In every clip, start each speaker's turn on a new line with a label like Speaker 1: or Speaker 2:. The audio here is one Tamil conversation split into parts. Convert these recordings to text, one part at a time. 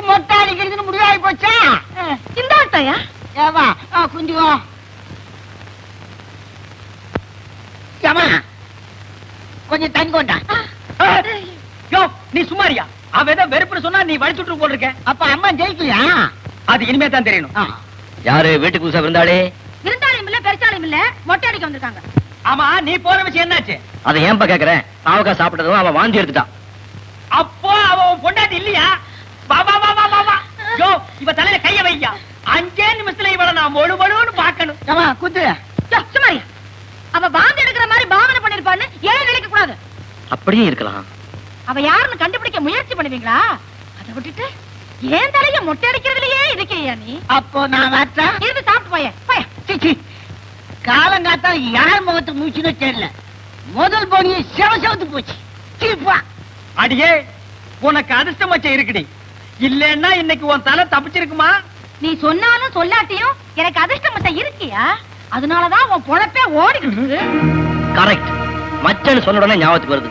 Speaker 1: எனக்கு மொட்டை அடிக்கிறதுன்னு முடிவாகி போச்சா?
Speaker 2: இந்த ஆட்டாயா?
Speaker 1: ஏவா ஏமா கொஞ்சம் தண்ணி கொண்டா.
Speaker 3: யோ நீ சும்மாரியா அவ ஏதோ வெறுப்புன்னு சொன்னா நீ வலிச்சுட்டு போல் இருக்க
Speaker 1: அப்ப அம்மா ஜெயிக்கலையா?
Speaker 3: அது இனிமே தான் தெரியணும்.
Speaker 4: யாரு வீட்டுக்கு புதுசா இருந்தாலே
Speaker 2: இருந்தாலும் இல்ல பெருசாலும் இல்ல மொட்டை அடிக்க வந்திருக்காங்க.
Speaker 3: ஆமா நீ போற விஷயம் என்னாச்சு?
Speaker 4: அதை ஏன்பா கேக்குறேன் பாவக்கா சாப்பிட்டதும் அவன் வாந்தி எடுத்துட்டான்.
Speaker 3: அப்போ அவ உன் பொண்டாட்டி இல்லையா? யோ இவ தலையில கைய வையா. அஞ்சே நிமிஷத்துல இவள நான் மொழு மொழுன்னு பாக்கணும்
Speaker 1: ஏமா குத்து
Speaker 2: யோ, சும்மாரியா அவ வாந்தி எடுக்கிற மாதிரி பாவனை பண்ணிருப்பான்னு ஏன் நினைக்க கூடாது?
Speaker 4: அப்படியே இருக்கலாம்.
Speaker 2: அவ யாருன்னு கண்டுபிடிக்க முயற்சி பண்ணுவீங்களா? அதை விட்டுட்டு ஏன் தலைய மொட்டை அடிக்கிறதுலயே இருக்கியா நீ?
Speaker 1: அப்போ நான் வரட்டேன்
Speaker 2: இருந்து சாப்பிட்டு போய போய
Speaker 1: சீச்சி காலங்காத்தா யார் முகத்துக்கு மூச்சுன்னு தெரியல. முதல் போனியை செவ செவத்து போச்சு. சீப்பா
Speaker 3: அடியே உனக்கு அதிர்ஷ்டம் வச்ச இருக்குடி. இல்லன்னா இன்னைக்கு உன் தலை தப்பிச்சிருக்குமா?
Speaker 2: நீ சொன்னாலும் சொல்லாட்டியும் எனக்கு அதிர்ஷ்டம் மட்டும் இருக்கியா? அதனாலதான் உன் பொழப்பே ஓடிக்கிட்டு இருக்கு.
Speaker 4: கரெக்ட் மச்சன்னு சொன்ன உடனே ஞாபகத்துக்கு வருது.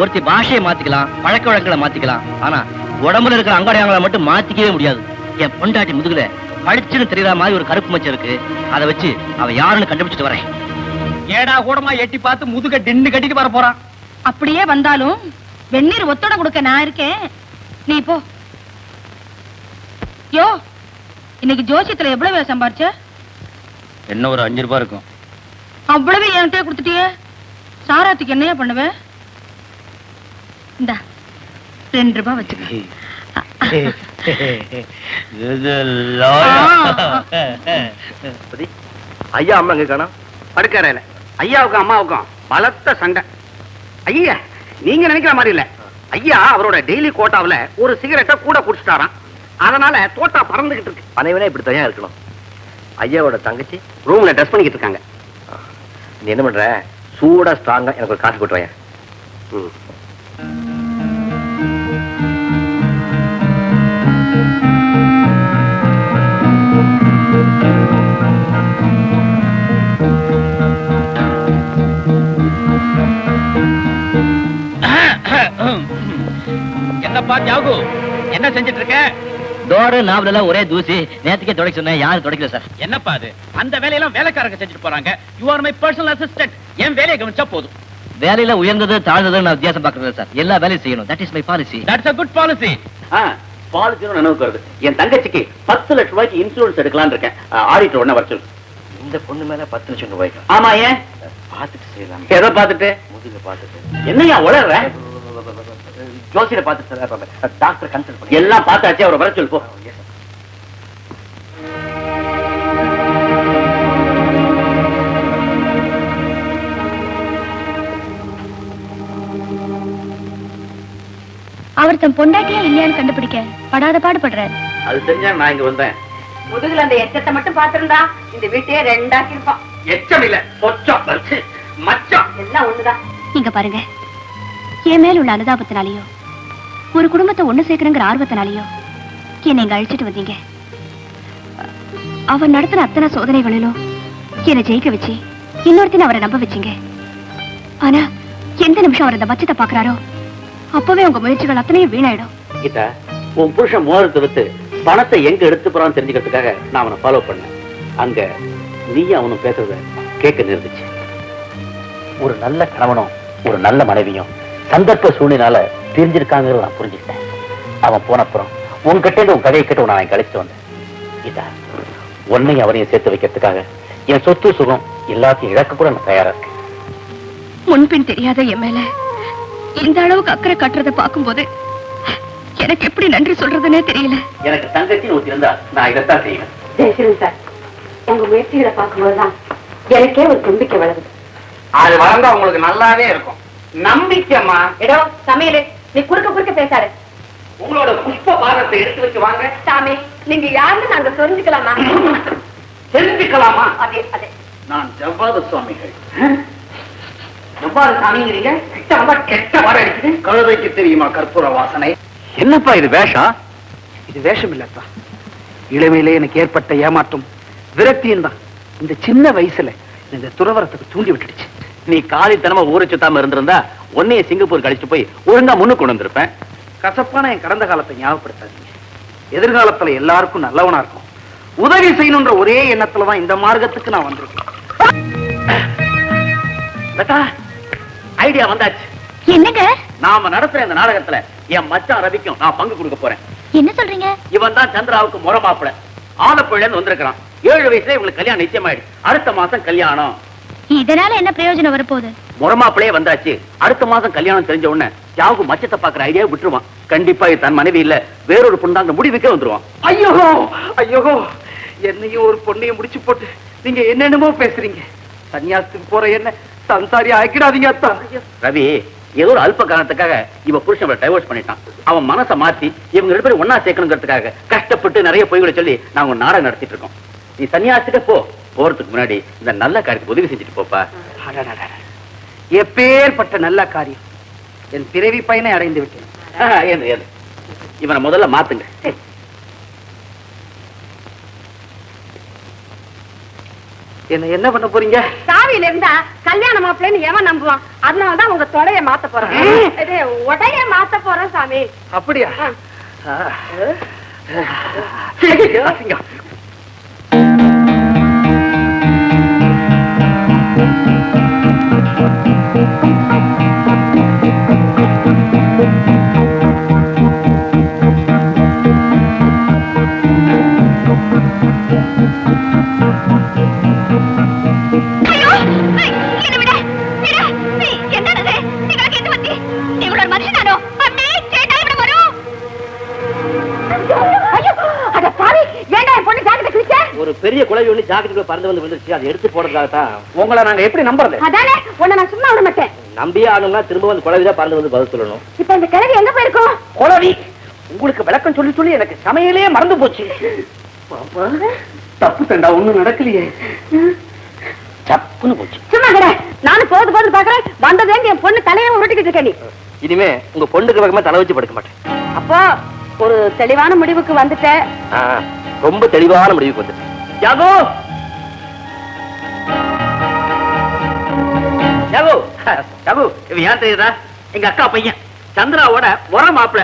Speaker 4: ஒருத்தி பாஷையை மாத்திக்கலாம் பழக்க வழக்கங்களை மாத்திக்கலாம். ஆனா உடம்புல இருக்கிற அங்காடியாங்களை மட்டும் மாத்திக்கவே முடியாது. என் பொண்டாட்டி முதுகுல பளிச்சுன்னு தெரியற மாதிரி ஒரு கருப்பு மச்சம் இருக்கு. அதை வச்சு அவ யாருன்னு கண்டுபிடிச்சிட்டு வரேன்.
Speaker 3: ஏடா கூடமா எட்டி பார்த்து முதுக டின்னு கட்டிட்டு வர போறான்.
Speaker 2: அப்படியே வந்தாலும் வெந்நீர் ஒத்தட கொடுக்க நான் இருக்கேன். நீ போ. யோ இன்னைக்கு ஜோசியத்துல எவ்வளவு சம்பாரிச்ச?
Speaker 4: என்ன ஒரு அஞ்சு ரூபாய் இருக்கும்.
Speaker 2: அவ்வளவு என்கிட்ட கொடுத்துட்டியே. சாராத்துக்கு என்னையா பண்ணுவ? இந்தா ரெண்டு ரூபாய் வச்சுக்க.
Speaker 4: ஐயா அம்மா எங்க காணோம்
Speaker 5: படுக்கறையில. ஐயாவுக்கும் அம்மாவுக்கும் பலத்த சண்டை. ஐயா நீங்க நினைக்கிற மாதிரி இல்ல. ஐயா அவரோட டெய்லி கோட்டாவுல ஒரு சிகரெட்டை கூட குடிச்சிட்டாராம். அதனால தோட்டா பறந்துகிட்டு இருக்கு.
Speaker 4: பனைவனே இப்படி தனியா இருக்கணும். ஐயாவோட தங்கச்சி
Speaker 5: ரூம்ல ட்ரெஸ் பண்ணிக்கிட்டு இருக்காங்க.
Speaker 4: நீ என்ன பண்ற? சூடா ஸ்ட்ராங்கா எனக்கு ஒரு காஃபி போட்டு வாங்க
Speaker 5: ம்.
Speaker 3: என்னப்பா ஜாகு? என்ன செஞ்சிட்டு இருக்க?
Speaker 4: டோரு நாவல எல்லாம் ஒரே தூசி. நேத்துக்கே தொடக்க சொன்னேன் யாரும் தொடக்கல சார்.
Speaker 3: என்னப்பா அது? அந்த வேலையெல்லாம் வேலைக்காரங்க செஞ்சுட்டு போறாங்க. You are my personal assistant என் வேலையை கவனிச்சா போதும்.
Speaker 4: வேலையில உயர்ந்தது தாழ்ந்தது நான் வித்தியாசம் பார்க்கறது சார். எல்லா வேலையும் செய்யணும். That is my policy
Speaker 3: that's a good policy
Speaker 5: ஆ, பாலிசின்னு நினைவுக்கு வருது. என் தங்கச்சிக்கு பத்து லட்சம் ரூபாய்க்கு இன்சூரன்ஸ் எடுக்கலாம்னு இருக்கேன். ஆடிட்டர் உடனே வர சொல்லு.
Speaker 4: இந்த பொண்ணு மேல பத்து லட்சம் ரூபாய்க்கு
Speaker 5: ஆமா ஏன்?
Speaker 4: பார்த்துட்டு செய்யலாம்.
Speaker 5: எதை பார்த்துட்டு?
Speaker 4: முதுக பார்த்துட்டு.
Speaker 5: என்னையா உளற
Speaker 4: ஜோசியில பார்த்துட்டு சார் டாக்டர் கன்சல்ட் பண்ணி.
Speaker 5: எல்லாம் பார்த்தாச்சு அவரை வர சொல்லு போ.
Speaker 2: அவர் தன் பொண்டாட்டியா இல்லையான்னு கண்டுபிடிக்க படாத பாடுபடுறாரு.
Speaker 5: அது தெரிஞ்சா நான் இங்க வந்தேன்.
Speaker 2: முதுகுல அந்த எச்சத்தை மட்டும் பாத்திருந்தா இந்த வீட்டையே ரெண்டாக்கி இருப்பான்
Speaker 5: எச்சம் இல்ல வச்சு மச்சம்
Speaker 2: எல்லாம் ஒண்ணுதான்.
Speaker 6: இங்க பாருங்க. என் மேல் உள்ள அனுதாபத்தினாலேயோ ஒரு குடும்பத்தை ஒண்ணு சேர்க்கணுங்கிற ஆர்வத்தினாலேயோ என்னை இங்க அழிச்சிட்டு வந்தீங்க. அவன் நடத்தின அத்தனை சோதனைகளிலும் என்னை ஜெயிக்க வச்சு இன்னொருத்தின அவரை நம்ப வச்சிங்க. ஆனா எந்த நிமிஷம் அவர் அந்த பட்சத்தை பாக்குறாரோ அப்பவே உங்க முயற்சிகள் அத்தனையும் வீணாயிடும்.
Speaker 5: கீதா உன் புருஷன் மோதிரத்தை வித்து பணத்தை எங்க எடுத்து போறான்னு தெரிஞ்சுக்கிறதுக்காக நான் அவனை ஃபாலோ பண்ணேன். அங்க நீ அவனும் பேசுறத கேட்க நிறுத்துச்சு ஒரு நல்ல கணவனும் ஒரு நல்ல மனைவியும். சந்தர்ப்ப சூழ்நிலால பிரிஞ்சிருக்காங்கிறத நான் புரிஞ்சுக்கிட்டேன். அவன் போனப்புறம் உன்கிட்ட இருந்து உன் கதையை கேட்டு நான் கழிச்சிட்டு வந்தேன். கீதா உன்னையும் அவரையும் சேர்த்து வைக்கிறதுக்காக என் சொத்து சுகம் எல்லாத்தையும் இழக்க கூட நான் தயாரா இருக்கேன்.
Speaker 6: முன்பின் தெரியாத என் மேல இந்த அளவுக்கு அக்கறை கட்டுறதை பார்க்கும்போது எனக்கு எப்படி நன்றி சொல்றதுன்னே தெரியல.
Speaker 5: எனக்கு தங்கச்சின்னு ஒருத்தி இருந்தா நான் இதைத்தான் செய்வேன்.
Speaker 7: ஜெயசிரன் சார் உங்க முயற்சிகளை பார்க்கும்போதுதான் எனக்கே ஒரு நம்பிக்கை வளருது.
Speaker 5: அது வளர்ந்தா உங்களுக்கு நல்லாவே இருக்கும். நம்பிக்கைம்மா
Speaker 7: எடோ சமையலே நீ குறுக்க குறுக்க பேசாரு
Speaker 5: உங்களோட புஷ்ப பாரத்தை எடுத்து வச்சு வாங்க.
Speaker 7: சாமி நீங்க யாருன்னு நாங்க தெரிஞ்சுக்கலாமா?
Speaker 5: தெரிஞ்சுக்கலாமா?
Speaker 7: அதே அதே.
Speaker 5: நான் ஜவ்வாத சுவாமிகள். ஜவ்வாத சாமிங்கிறீங்க? கிட்ட வந்தா கெட்ட வர அடிக்குது. கழுதைக்கு தெரியுமா கற்பூர வாசனை? என்னப்பா இது வேஷம்
Speaker 8: இது வேஷம் இல்லப்பா இளமையிலே எனக்கு ஏற்பட்ட ஏமாற்றம் விரக்தியும் தான் இந்த சின்ன வயசுல இந்த துறவரத்துக்கு தூண்டி விட்டுடுச்சு.
Speaker 5: நீ காலித்தனமா ஊரை சுத்தாம இருந்திருந்தா உன்னைய சிங்கப்பூர் கழிச்சு போய் ஒழுங்கா முன்னு கொண்டு வந்திருப்பேன்.
Speaker 8: கசப்பான என் கடந்த காலத்தை ஞாபகப்படுத்தாதீங்க. எதிர்காலத்துல எல்லாருக்கும் நல்லவனா இருக்கும். உதவி செய்யணுன்ற ஒரே எண்ணத்துல தான் இந்த மார்க்கத்துக்கு நான் வந்திருக்கேன்.
Speaker 5: ஐடியா வந்தாச்சு.
Speaker 6: என்னங்க?
Speaker 5: நாம நடத்துற இந்த நாடகத்துல என் மச்சான் ரவிக்கும் நான் பங்கு கொடுக்க போறேன்.
Speaker 6: என்ன சொல்றீங்க?
Speaker 5: இவன் தான் சந்திராவுக்கு முறை மாப்பிள ஆலப்புழையில இருந்து வந்திருக்கிறான். ஏழு வயசுல இவங்களுக்கு கல்யாணம் நிச்சயமாயிடுச்சு. அடுத்த மாசம் கல்யாணம்.
Speaker 6: இதனால என்ன பிரயோஜனம் வரப்போகுது?
Speaker 5: முறமாப்பிளையே வந்தாச்சு. அடுத்த மாசம் கல்யாணம் தெரிஞ்ச உடனே யாவுக்கு மச்சத்தை பாக்குற ஐடியா விட்டுருவான். கண்டிப்பா இது தன் மனைவி இல்ல. வேறொரு பொண்ணாங்க முடிவுக்கே வந்துருவான்.
Speaker 8: ஐயோ! ஐயோ! என்னையும் ஒரு பொண்ணையும் முடிச்சு போட்டு நீங்க என்னென்னமோ பேசுறீங்க. சன்னியாசத்துக்கு போற என்ன சம்சாரி ஆக்கிடாதீங்க அத்தா.
Speaker 5: ரவி ஏதோ ஒரு அல்ப காரணத்துக்காக இவ புருஷன் டைவர்ஸ் பண்ணிட்டான். அவன் மனசை மாத்தி இவங்க ரெண்டு பேரும் ஒன்னா சேர்க்கணுங்கிறதுக்காக கஷ்டப்பட்டு நிறைய பொய்களை சொல்லி நாங்க நாடகம் நடத்திட்டு இருக்கோம். நீ சன்னியாசிட்ட போ. போறதுக்கு முன்னாடி இந்த நல்ல காரியத்துக்கு உதவி செஞ்சுட்டு போப்பா.
Speaker 8: எப்பேற்பட்ட நல்ல காரியம் என் பிறவி பயனை அடைந்து விட்டேன்.
Speaker 5: இவனை முதல்ல மாத்துங்க
Speaker 8: என்ன என்ன பண்ண போறீங்க
Speaker 7: சாவியில இருந்தா கல்யாண மாப்பிள்ளைன்னு எவன் நம்புவான் அதனாலதான் உங்க தொடைய மாத்த போறேன் உடைய மாத்த போறேன் சாமி
Speaker 8: அப்படியா
Speaker 4: Thank you. ஜாக்கெட்டுக்குள்ள பறந்து வந்து விழுந்துருச்சு. அதை எடுத்து போடுறதுக்காக தான்
Speaker 8: உங்களை நாங்க எப்படி நம்புறது?
Speaker 7: அதானே உன்னை நான் சும்மா விட மாட்டேன்.
Speaker 4: நம்பியே ஆகணும்னா திரும்ப வந்து குழவிதான் பறந்து வந்து பதில் சொல்லணும்.
Speaker 7: இப்ப இந்த கிழவி எங்க போயிருக்கோம்?
Speaker 8: குளவி உங்களுக்கு விளக்கம் சொல்லி சொல்லி எனக்கு சமையலே மறந்து போச்சு. தப்பு தண்டா ஒண்ணும் நடக்கலையே.
Speaker 4: சப்புன்னு போச்சு.
Speaker 7: சும்மா கடை நானும் போது போது பாக்குறேன். வந்ததே என் பொண்ணு தலையை உருட்டிக்கிட்டு இருக்க நீ
Speaker 4: இனிமே உங்க பொண்ணுக்கு பக்கமா தலை வச்சு படுக்க மாட்டேன்.
Speaker 7: அப்போ ஒரு தெளிவான முடிவுக்கு வந்துட்ட
Speaker 4: ஆ, ரொம்ப தெளிவான முடிவுக்கு வந்து யாகோ?
Speaker 5: யாகு? யாகு இவன் யார் தெரியுதா? எங்க அக்கா பையன். சந்திராவோட முற மாப்பிள.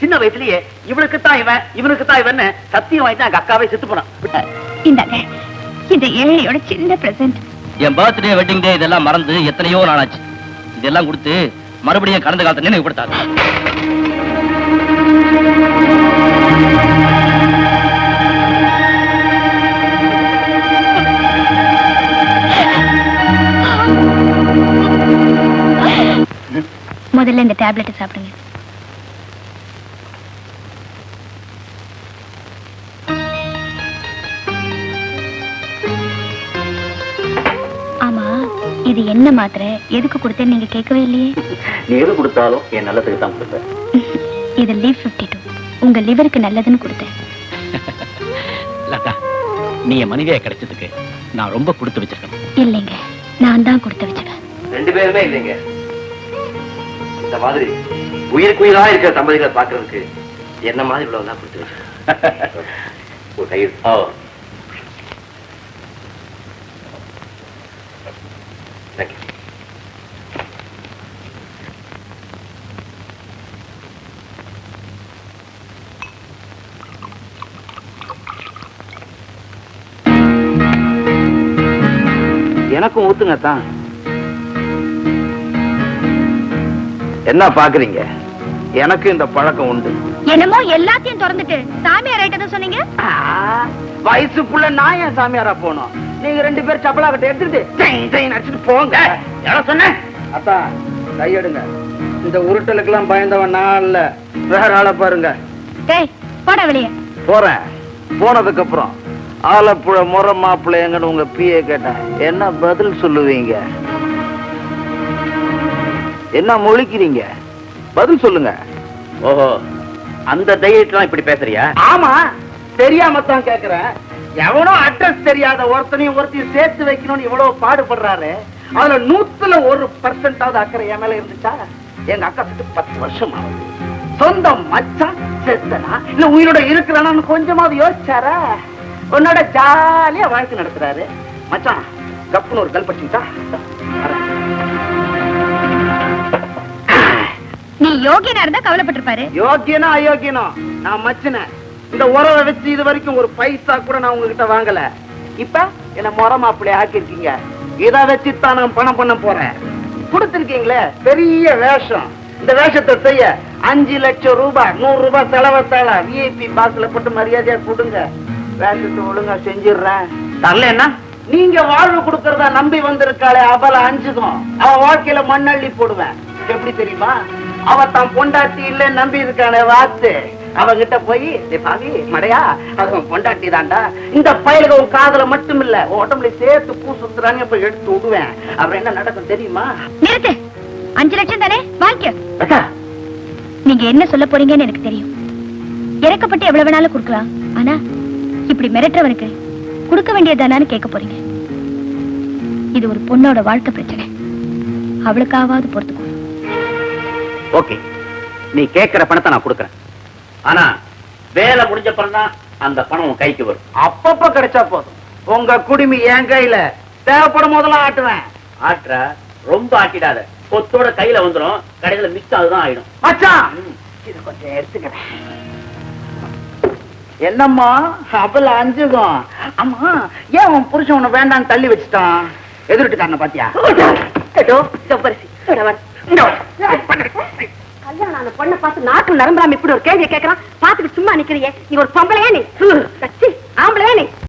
Speaker 5: சின்ன வயசுலயே இவனுக்கு தான் இவன் இவனுக்கு தான் இவன் சத்தியம் வாங்கி எங்க அக்காவே செத்து போனான்.
Speaker 6: இந்தாங்க இந்த ஏழையோட சின்ன பிரசன்ட்
Speaker 4: என் பர்த்டே வெட்டிங் டே இதெல்லாம் மறந்து எத்தனையோ நாளாச்சு. இதெல்லாம் கொடுத்து மறுபடியும் கடந்த காலத்தை நினைவுபடுத்தாங்க
Speaker 6: முதல்ல இந்த டேப்லெட் சாப்பிடுங்க. ஆமா இது என்ன மாத்திரை? எதுக்கு கொடுத்தேன்னு நீங்க கேட்கவே இல்லையே?
Speaker 5: எது கொடுத்தாலும் என் நல்லதுக்கு தான் கொடுப்பேன்.
Speaker 6: இது லீவ் 52 உங்க லிவருக்கு நல்லதுன்னு கொடுத்தேன்.
Speaker 4: லதா நீ என் மனைவியா கிடைச்சதுக்கு நான் ரொம்ப கொடுத்து வச்சிருக்கேன்.
Speaker 6: இல்லைங்க நான் தான் கொடுத்து வச்சுக்கேன்
Speaker 5: ரெண்டு பேருமே இல்லைங்க. இந்த மாதிரி உயிருக்கு உயிரா இருக்கிற தம்பதிகளை பாக்குறதுக்கு
Speaker 4: என்ன மாதிரி இவ்வளவு கொடுத்து
Speaker 5: ஒரு.
Speaker 8: எனக்கும் ஊத்துங்க தான் என்ன பாக்குறீங்க? எனக்கு இந்த பழக்கம் உண்டு.
Speaker 6: என்னமோ எல்லாத்தையும் திறந்துட்டு சாமியார் ஆயிட்டதை சொன்னீங்க?
Speaker 8: ஆ, வயசுக்குள்ள நான் ஏன் சாமியாரா போனோம் நீங்க ரெண்டு பேரும் சப்பலா கட்ட எடுத்துட்டு டெய், டெய் அடிச்சுட்டு போங்க.
Speaker 5: யாரோ சொன்னேன்
Speaker 8: அத்தா கையெடுங்க. இந்த உருட்டலுக்கெல்லாம் பயந்தவன் நான் இல்ல வேற ஆளை பாருங்க.
Speaker 6: டேய் போட வெளியே.
Speaker 8: போறேன். போனதுக்கு அப்புறம் ஆலப்புழ முறை மாப்பிள்ளைங்கன்னு உங்க பிஏ கேட்டேன் என்ன பதில் சொல்லுவீங்க? என்ன முழிக்கிறீங்க? பதில் சொல்லுங்க.
Speaker 5: ஓஹோ அந்த தைரியத்துல இப்படி பேசுறியா?
Speaker 8: ஆமா தெரியாம தான் கேக்குறேன். எவனோ அட்ரஸ் தெரியாத ஒருத்தனையும் ஒருத்தையும் சேர்த்து வைக்கணும்னு இவ்வளவு பாடுபடுறாரு. அதுல நூத்துல ஒரு பர்சன்டாவது அக்கறை என் மேல இருந்துச்சா? எங்க அக்கா கிட்ட பத்து வருஷம் ஆகுது. சொந்த மச்சான் செத்தனா? இல்ல உயிரோட இருக்கிறானு கொஞ்சமாவது யோசிச்சாரா? உன்னோட ஜாலியா வாழ்க்கை நடத்துறாரு. மச்சான் கப்புன்னு ஒரு கல்பட்டிட்டா
Speaker 6: நீ யோகியனா இருந்தா கவலைப்பட்டிருப்பாரு.
Speaker 8: யோகியனா அயோக்கியனோ? நான் மச்சின இந்த உறவை வச்சு இது வரைக்கும் ஒரு பைசா கூட நான் உங்ககிட்ட வாங்கல. இப்ப என்ன முறை மாப்பிள்ளை ஆக்கிருக்கீங்க இதை வச்சு நான் பணம் பண்ண போறேன். கொடுத்துருக்கீங்களே பெரிய வேஷம். இந்த வேஷத்தை செய்ய அஞ்சு லட்சம் ரூபாய் நூறு ரூபாய் செலவத்தால விஐபி பாஸ்ல போட்டு மரியாதையா கொடுங்க. வேஷத்தை ஒழுங்கா செஞ்சிடுறேன். தரலன்னா நீங்க வாழ்வு கொடுக்கறதா நம்பி வந்திருக்காளே அவளை அஞ்சுக்கும் அவ வாழ்க்கையில மண்ணள்ளி போடுவேன். எப்படி தெரியுமா? அவ தான் பொண்டாட்டி இல்ல நம்பி இருக்கானே வாத்து அவகிட்ட போய் "டேய் பாவி மடையா அது உன் பொண்டாட்டி தான்டா இந்த பயலுக உன் காதுல மட்டும் இல்ல உடம்புல சேர்த்து பூ சுத்துறாங்க இப்ப எடுத்து விடுவேன். அப்புறம் என்ன நடக்கும் தெரியுமா?
Speaker 6: நிறுத்து. அஞ்சு லட்சம் தானே? வாங்கிக்க நீங்க என்ன சொல்ல போறீங்கன்னு எனக்கு தெரியும். இறக்கப்பட்டு எவ்வளவு வேணாலும் கொடுக்கலாம். ஆனா இப்படி மிரட்டுறவனுக்கு கொடுக்க வேண்டியதானான்னு கேட்க போறீங்க. இது ஒரு பொண்ணோட வாழ்க்கை பிரச்சனை. அவளுக்காவது பொறுத்துக்கோ.
Speaker 5: ஓகே. நீ கேட்கிற பணத்தை நான் கொடுக்கறேன். ஆனா வேலை முடிஞ்ச தான் அந்த பணம் உன் கைக்கு வரும்.
Speaker 8: அப்பப்ப கிடைச்சா போதும். உங்க குடுமி என் கையில. தேவைப்படும் போதெல்லாம் ஆட்டுவேன்.
Speaker 5: ஆட்டுற ரொம்ப ஆட்டிடாத. கொத்தோட கையில வந்துரும். கடையில மிச்சம் அதுதான் ஆயிடும்.
Speaker 8: மச்சான்! இத கொஞ்சம் எடுத்துக்கிறேன். என்னம்மா அவள அஞ்சுகம். அம்மா ஏன் உன் புருஷன் உன்னை வேண்டாம்னு தள்ளி வச்சுட்டான்? எதிர்ட்டுக்காரன பாத்தியா.
Speaker 7: இங்க வா. கல்யாணம் ஆன பொண்ணை பார்த்து நாக்கு நரம்புறாம இப்படி ஒரு கேள்வியை கேட்கறான் பாத்துட்டு சும்மா நிக்கிறியே. நீ ஒரு பொம்பளையா நீ. கச்சி ஆம்பளையா நீ.